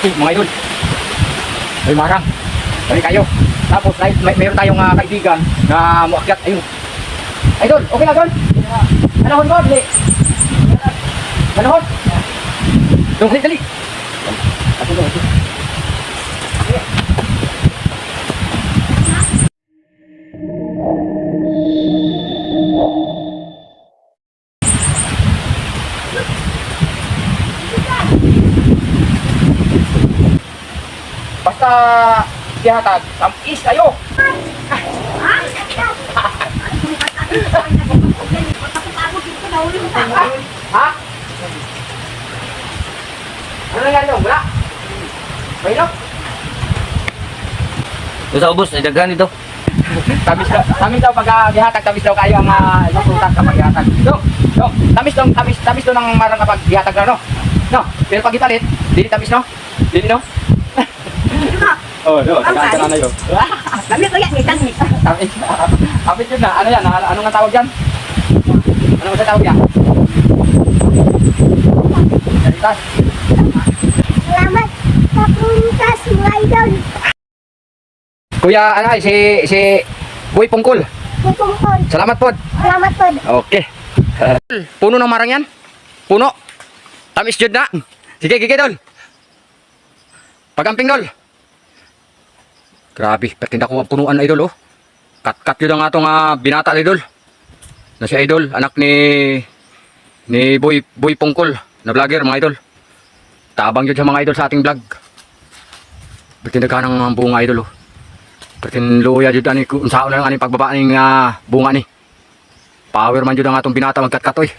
Ay, mga idol. Ay, marang. Balik kayo. Tapos, may, may, meron tayong ah, kaibigan na muakyat. Ayun. Idol, okay na, Idol? Manahon ko, dali. Manahon. Dali, dali. Dali. Basta dihatag, tamis kayo. Ha? Ano nangyari doon? Wala? May no? Doon sa ubos, ay daghan ito. Tamis daw, tamis daw pag dihatag, tamis daw kayo ang uh, prutas kapag dihatag. So, tamis daw, tamis, tamis daw ng marang kapag dihatag na, no? No, pero pag ipalit, dili tamis, no? Dili, no? Oh, no, tagaan na yun. Kami ko yan, yun na. Ano yan? Ano, ano nga tawag yan? Ano nga tawag yan? Salamat sa prutas, mga idol. Kuya, ano si, si Boy Pungkol. Pupungkol. Salamat po. Salamat po. Okay. Puno ng marang yan? Puno? Tamis jud na? Sige, gigi dol. Pagamping dol. Grabe, pertinda ko ang punuan na idol oh. Kat-kat yun ang atong ah, binata idol. Na si idol, anak ni ni Boy Boy Pungkol na vlogger mga idol. Tabang yun sa mga idol sa ating vlog. Pertinda ka ng bunga idol oh. Pertin luya jud ani kung saan na lang ani pagbaba ning ah, bunga ni. Power man jud ang atong binata magkat-katoy.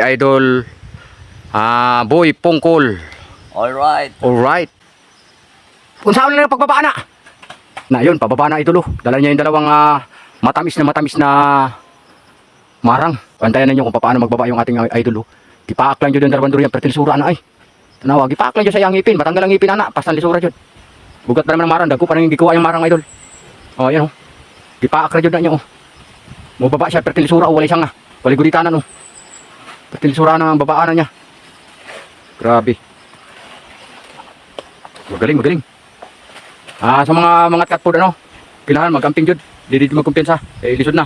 Idol ah boy pungkol. Alright. Alright. Kung saan na lang pagbaba na. Na yun, pababa na idol. oh. Dala niya yung dalawang ah, matamis na matamis na marang. Bantayan ninyo kung paano magbaba yung ating ah, idol. oh. Gipaak lang yung dalawang durian pertin sura na ay. Tanawa, gipaak lang jud sa iyang ngipin, matanggal ang ngipin ana, pastan lisura jud. Bugat pa naman ng marang, dagko pa nang gikuha yung marang idol. Oh, yan oh. Gipaak ra jud na niya oh. Mo baba siya pertin lisura oh, wala siyang ah. Wala guritanan oh. Pertin lisura na ang babaan na niya. Grabe. Magaling, magaling. Ah, sa mga mga food ano, kailangan magamping jud. Di di magkumpensa. Eh lisod na.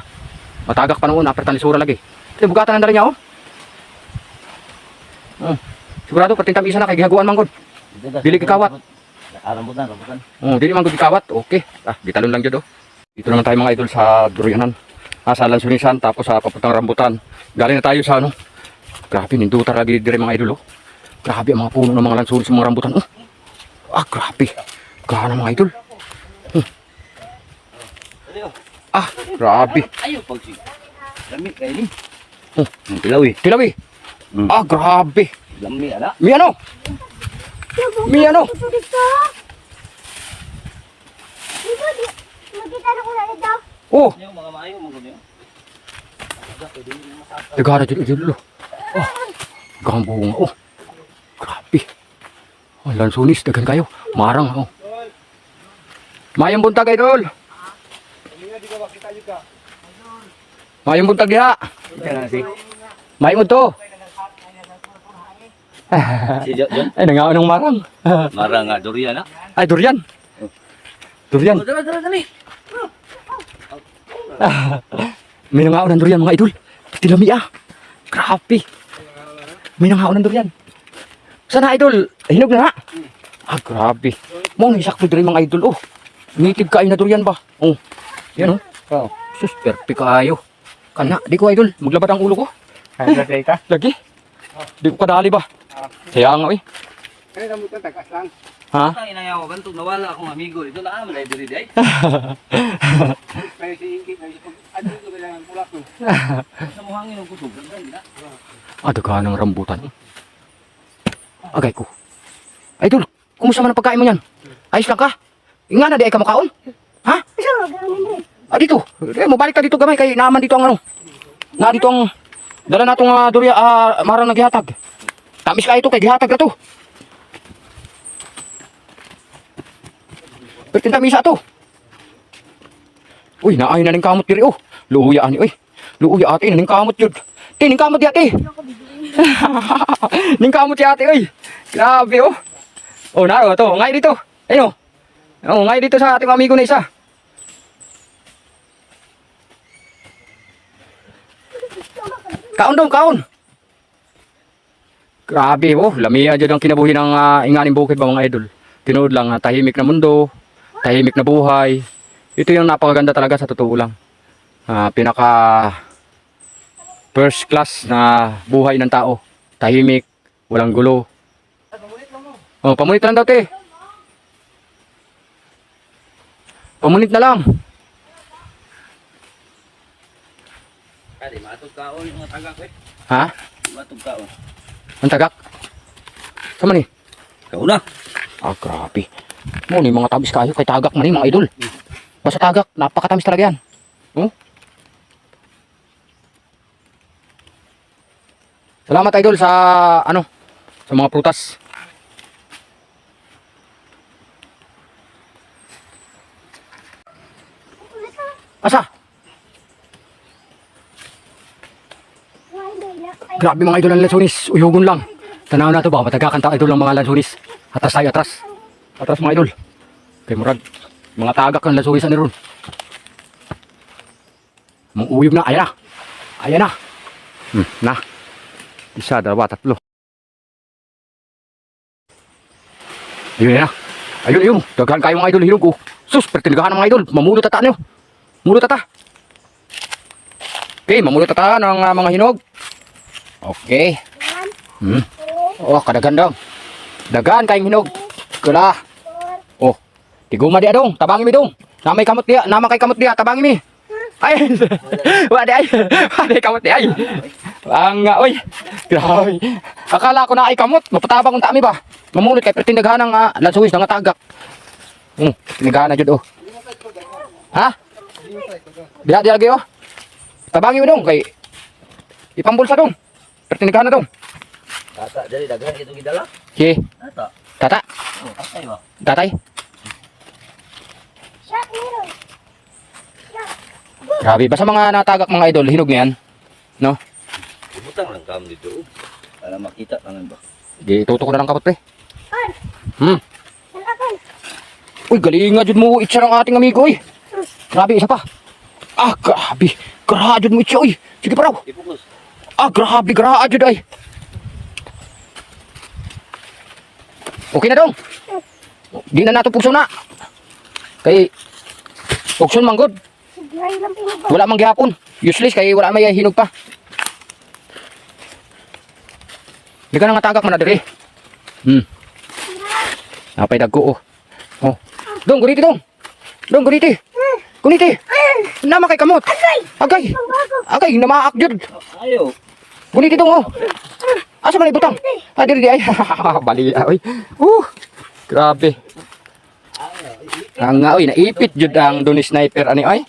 Matagak pa noon, apertan lisura lagi. Ito bugatan na rin niya oh. Oh. Sigurado pertin tamisa na kay gihaguan man gud. Dili kikawat. Rambutan, rambutan. Oh, dili man gud gikawat. Okay. Ah, gitalon lang jud oh. Dito naman tayo mga idol sa Durianan. Ah, sa Lansunisan tapos sa papuntang Rambutan. Galing na tayo sa ano. Grabe, nindutar lagi dire mga idol oh. Grabe ang mga puno ng mga lansunis sa mga rambutan oh. Ah, grabe. Gana mga idol. Ah, grabe. Ayaw pag si. Lami kayo ni. Eh. Tilawi. Hmm. Ah, grabe. Lami ala. Mi ano? Mi ano? Dito. Dito. Oh. Nagara dito idol. Oh, gang bunga. Oh, grabe. Oh, lansunis, dagan kayo. Marang, oh. Mayang buntag, idol. Mayang buntag si. Mayang to. Ay, nangaon ng marang. Mara nga durian ah. Ay, durian. Durian. Dala dala dali. May nangaon ng durian, mga idol. Tilami ah. Grabe. May nangaon ng durian. Sana, idol? Hinog na na. Ah, grabe. Mong isakto diri mga idol, oh. Native kayo na durian ba? Oh. Yan, oh. Oh. Sus, perfect kayo. Kana, di ko idol. Maglabad ang ulo ko. Kaya ka? Lagi. Di ko kadali ba? Kaya nga, eh. Kaya mo ito, takas lang. Ha? Ang ina yaw bantog nawala akong amigo dito na aman ay diri day. Kaya si Inki, kaya si Ano ito kailangan kulak mo? Sa mo hangin ang kusog. Ganda. Ah, daga ng rambutan. Agay ko. Idol, kumusta man ang pagkain mo yan? Ayos lang ka? Nga na, di ay ka makaon? Ha? Ah, dito. Eh, mabalik ka dito gamay kay naman dito ang ano. Na dito ang dala natong uh, durya ah, marang naghihatag. Tamis ka ito kay gihatag na to. Pertin tamisa to. Uy, naay na ning kamot diri oh. Luya ani oy. Luya ate ning kamot jud. Ti ning kamot ate. ning kamot ate oy. Grabe oh. Oh, naro to. Ngay dito. Ayun. Oh, ngay dito sa ating amigo na isa. Kaon dong, kaon. Grabe, oh, lamia dyan ang kinabuhi ng ah, inganing bukid ba mga idol. Tinood lang, ah, tahimik na mundo, tahimik na buhay. Ito yung napakaganda talaga sa totoo lang. Ah, pinaka first class na buhay ng tao. Tahimik, walang gulo. Oh, pamunit lang daw, te. Pamunit na lang. Kali, matog kaon yung tagak eh. Ha? Matog kaon. Ang tagak. Sama ni? Kaon na. Ah, grabe. Mo ni mga tabis kayo kay tagak man ni mga idol. Basta tagak, napakatamis talaga yan. Oh? Salamat idol sa ano, sa mga prutas. Asa? Grabe mga idol ang lansunis. Uyugon lang. Tanaw na to ba? Matagakanta idol ang mga lansunis. Atras tayo, atras. Atras mga idol. Kay Murad. Mga tagak ng lansunis na ron. Mga uyog na. Ayan na. Ayan na. Hmm, na. Isa, dalawa, tatlo. Ayun na. Ayun, ayun. Daghan kayo mga idol. Hilog ko. Sus, pertiligahan ng mga idol. Mamulot ata nyo. Mulot ata. Okay, mamulot ata ng ah, mga hinog. Okay. Hmm. Oh, kadagan daw. Dagan kayong hinog. Kala. Oh. Tiguma di adong, tabangi mi dong. Namay kamot dia, nama kay kamot dia, tabangi mi. Ay. Wa di ay. Wa di kamot di ay. Ang nga oy. Grabe. Akala ko na ay kamot, mapatabang unta mi ba. Mamulot kay pretindaghan ng uh, lansuwis nga tagak. Hmm, tinagahan na jud oh. Ha? Dia dia lagi oh. Tabangi mi dong kay ipambulsa dong. Pretindaghan na dong. Tata, jadi daghan itong gidala. Okay. Tata. Tata, Oh, patay ba? tatay. Shot meron. Grabe, basta mga natagak mga idol, hinog na yan. No? Ibutang lang kam dito. oh. Para makita tangan ba? Di tuto ko na lang kapot pre. Hmm. Uy, galing nga jud mo itsa ng ating amigo oy. Grabe, isa pa. Ah, grabe. Jud mo itsa oy. Sige pa raw. Ah, grabe, jud ay. Okay na dong. Di na nato na. Kay pugson manggod. Wala mang gihapon. Useless kay wala may hinog pa. Di ka na nga tagak man na diri. Hmm. Napay dagko oh. Oh. Dong, guniti dong. Dong, guniti. Guniti. Nama kay kamot. Agay. Agay, namaak jud. Ayo. Guniti dong oh. Asa man ibutang? Ah, diri di ay. Bali ay. Uh. Grabe. Ang nga oy, naipit jud ang duni sniper ani sniper.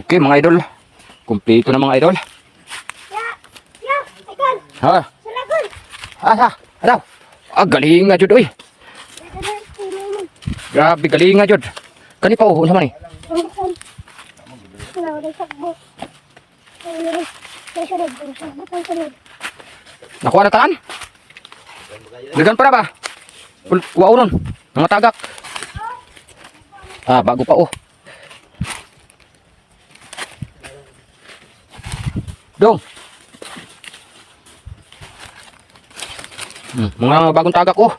Okay mga idol. Kumpleto na mga idol. Ya, ya, ikan, Ha? Asa? Ano? Ah, galing nga jud oy. Dadadan, tinulong. Grabe galing nga jud. Kani pa oh, unsa man ni? Bungsan. Wala, wala sakbo. Wala, wala. Kaya sunod, wala sakbo, ang sunod. Nakuha na taan? Dagan pa na ba? Wow nun. Mga tagak. Ah, bago pa oh. Dong. Hmm, mga bagong tagak oh.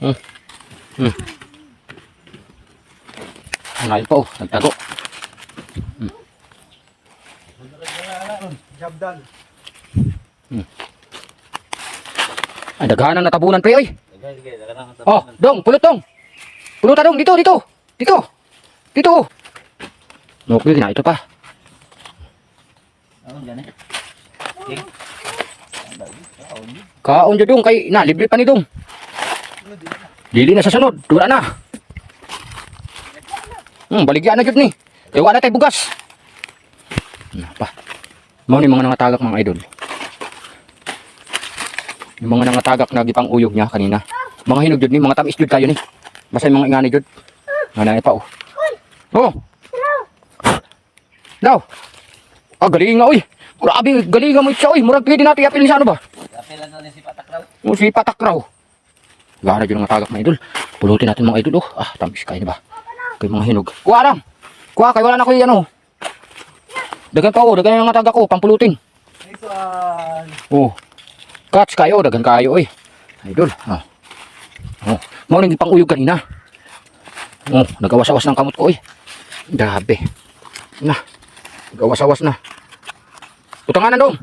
Hmm. Hmm. Ngayon pa oh, nagtago. Jabdan. Ay, daghanan na tabunan pre oy. Daghan sige, daghan ang Oh, dong, pulot dong. Pulot dong, dito, dito. Dito. Dito. No, pwede na, ito pa. Ano diyan eh? Kaon dyan dong, kay, na, libre pa ni dong. Dili na sa sunod, dura na. Hmm, baligyan na dyan ni. Kaya wala tayo bugas. Na pa. Mao ni mga nangatagak mga idol. Yung mga nangatagak na gipang uyog niya kanina. Mga hinog jud ni, mga tamis jud kayo ni. Basta mga ingani jud. Nga pa oh. Oh. Daw. Ah, galing nga, uy. Grabe, galingan mo siya, oy. Murag pwede natin yapilin sa ano ba? Kapil lang doon si Patakraw. Yung si Patakraw. Gara dyan mga tagak mga idol. Pulutin natin mga idol, oh. Ah, tamis kayo na ba? Kay mga hinog. Kuha lang. Kuha, kay wala na ko yung ano. Dagan pa, oh. Dagan yung mga tagak ko, pampulutin. Oh. Catch kayo, dagan kayo, oy. Idol, ah. Oh, mau nang ipang uyog kanina. Oh, nagawas-awas ng kamot ko, oy. Grabe. Na. Nagawas-awas na. Utangan na dong.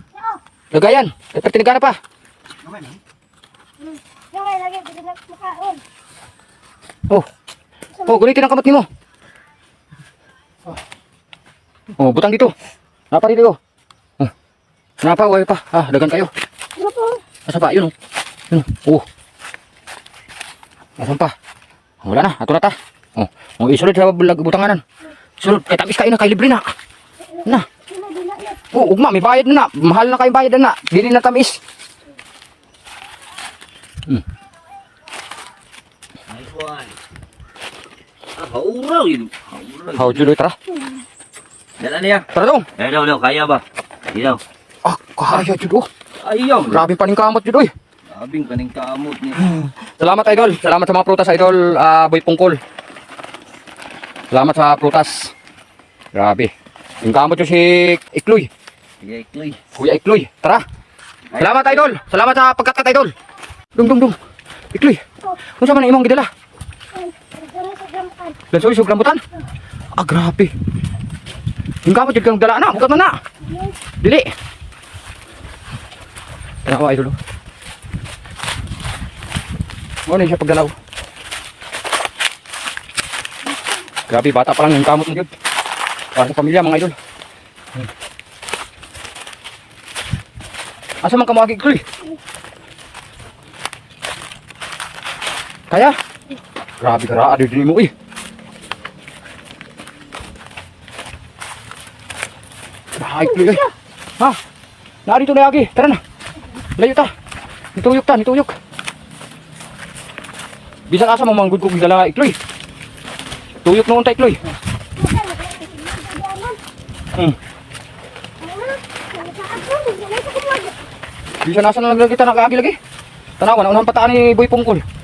Lagayan. Dapat tinigana pa. Yung may lagi, hindi na makaon. Oh. Oh, gunitin ang kamot nimo. Oh, butang dito. Napa dito. Oh. Napa, way pa. Ah, dagan kayo. Ano? Asa pa? Yun oh. Yun oh. Oh. Asan pa? Wala na. Ato na ta. Oh. Oh, isulod sa bulag butanganan. Sulod. Kay tabis kayo na. Kay libre na. Na. Yan? Oh, ugma. May bayad na na. Mahal na kayong bayad na na. Dili na tamis. Ah, hauraw yun. Hauraw. Juloy tara. Dala niya. Tara dong. Eh, daw, daw, kaya ba? Ilaw. Ah, kaya jud oh. Ayaw. Grabe pa ning kamot jud oy. Abing kaning kamot niya. Salamat idol. Salamat sa mga prutas idol. Ah, boy pungkol. Salamat sa prutas. Grabe. Yung kamot yung si Ikloy. Sige, Ikloy. Kuya Ikloy. Tara. Salamat idol. Salamat sa pagkakat idol. Dung dung dung. Ikloy. Kung saan imong gidala? Sa. Lansoy sug rambutan. Ah, grabe. Yung kamot yung kang dala na. Bukat man na. Dili. Tara ko idol. oh. Ano siya pagdalaw? Grabe, bata pa lang yung kamot mo yun. Para sa pamilya, mga idol. Asa man ka mga gigloy? Kaya? Grabe ka ra, din mo eh. Bahay gigloy eh. Ha? Narito na yagi, tara na. Layo ta. Nituyok ta, nituyok. Bisan asa mo manggod ko gidala ikloy. Tuyok noon ta ikloy. Hmm. Bisan asa na lagi ta nakaagi lagi. Tanawan, unang pataan ni Boy Pungkol.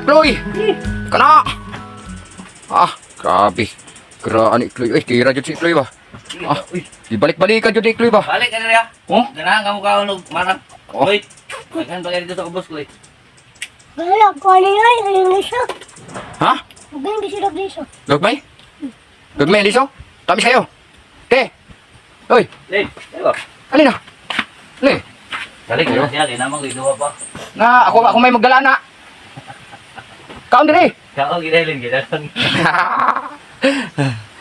Karat Chloe! Kana! Ah, grabe. Graan ni Chloe. Ay, tira dyan si Chloe ba? Ah, Uy, ibalik-balikan dyan ni Chloe ba? balik ka na niya. Oh? Ganahan ka mo ka unog, marang. Oh. Uy, Magkan pa kayo dito sa kubos ko eh. Wala, yun. Ayun na siya. Ha? Magaling di siya nag-liso. Gagmay? Gagmay, Liso? Tamis kayo. Te! Oy, Lin, di ba? alin na? Alin? Balik ka na siya, kinamang ko iduwa pa. Na, ako, ako may magdala na. Kaon din eh. Kao, ginalin, ginalin.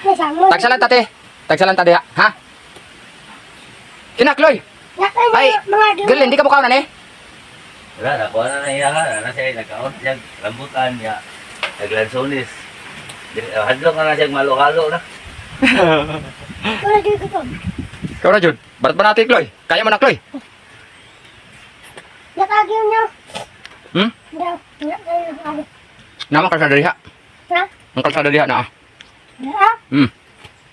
Nasama. Tagsalan tate. Tagsalan tate ha. Ha? Kina, Chloe. Nakay Ay. Girl, hindi ka mo kaonan eh. Wala, nakuha na na iya ka. Na siya, nagkaon siya, rambutan niya. Naglansonis. Di- ah, Hadlok na na siya, malo-halo na. Ikaw na, Jun. Barat ba natin, Chloe? Kaya mo na, Chloe. Nakagyo niya. Hmm? Daw. Nakagyo Naman kalsada diha. Ha? Ang kalsada diha na ah. Ha? Hmm.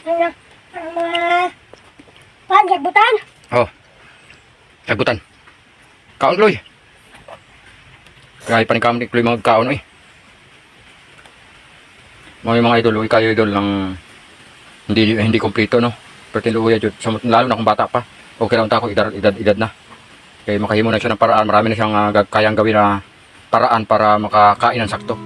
Ano? Ang mga... Panjagbutan? Oh. Sagutan. Kaon, Chloe. Kaya pa ni Chloe mga kaon eh. Mga mga idol, uy, kayo idol ng hindi hindi kompleto no. Pero tinuya jud sa lalo na kung bata pa. Okay lang ta ko edad, edad edad na. Kaya makahimo na siya ng paraan, marami na siyang ah, gag- kayang gawin na paraan para makakain ng sakto.